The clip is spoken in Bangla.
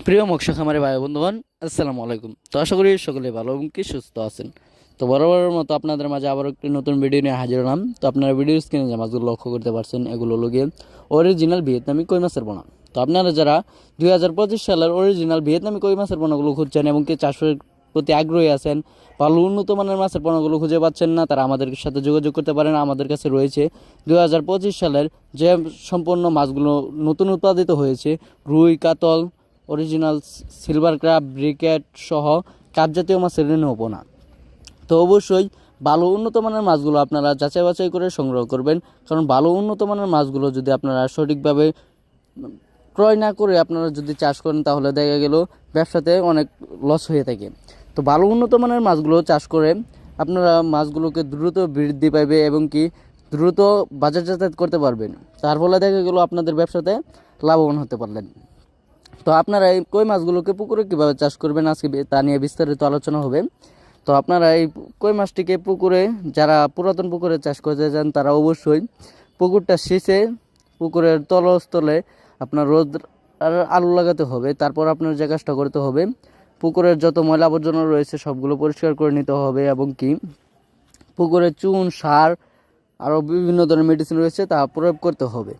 প্রিয় মৎস্য খামারে ভাই বন্ধুগণ, আসসালামু আলাইকুম। তো আশা করি সকলে ভালো এবং কি সুস্থ আছেন। তো বরাবরের মতো আপনাদের মাঝে আবার একটি নতুন ভিডিও নিয়ে হাজির হলাম। তো আপনারা ভিডিও স্ক্রিনে যে মাছগুলো লক্ষ্য করতে পারছেন, এগুলো হলো গিয়ে অরিজিনাল ভিয়েতনামি কই মাছের পোনা তো আপনারা যারা দুই হাজার পঁচিশ সালের অরিজিনাল ভিয়েতনামি কই মাছের পোনাগুলো খুঁজছেন এবং কি চাষের প্রতি আগ্রহী আছেন ভালো উন্নত মানের মাছের পোনাগুলো খুঁজে পাচ্ছেন না, তারা আমাদের সাথে যোগাযোগ করতে পারেন। আমাদের কাছে রয়েছে দু হাজার পঁচিশ সালের যে সম্পূর্ণ মাছগুলো নতুন উৎপাদিত হয়েছে, রুই, কাতল অরিজিনাল সিলভার ক্রাব ব্রিকেট সহ কাপ জাতীয় মাছের ঋণ হব না। তো অবশ্যই ভালো উন্নত মানের মাছগুলো আপনারা যাচাই বাছাই করে সংগ্রহ করবেন, কারণ ভালো উন্নত মানের মাছগুলো যদি আপনারা সঠিকভাবে ক্রয় না করে আপনারা যদি চাষ করেন, তাহলে দেখা গেল ব্যবসাতে অনেক লস হয়ে থাকে। তো ভালো উন্নত মানের মাছগুলো চাষ করে আপনারা মাছগুলোকে দ্রুত বৃদ্ধি পাবে এবং কি দ্রুত বাজার যাতায়াত করতে পারবেন। তার ফলে দেখা গেল আপনাদের ব্যবসাতে লাভবান হতে পারলেন। তো আপনারা এই কই মাছগুলোকে পুকুরে কীভাবে চাষ করবেন আজকে তা নিয়ে বিস্তারিত আলোচনা হবে। তো আপনারা এই কই মাছটিকে পুকুরে, যারা পুরাতন পুকুরে চাষ করতে চান তারা অবশ্যই পুকুরটা শেষে পুকুরের তলস্থলে আপনার রোদ আর আলু লাগাতে হবে। তারপর আপনার যে কাজটা করতে হবে, পুকুরের যত ময়লা আবর্জনা রয়েছে সবগুলো পরিষ্কার করে নিতে হবে এবং কি পুকুরে চুন, সার আরও বিভিন্ন ধরনের মেডিসিন রয়েছে তা প্রয়োগ করতে হবে।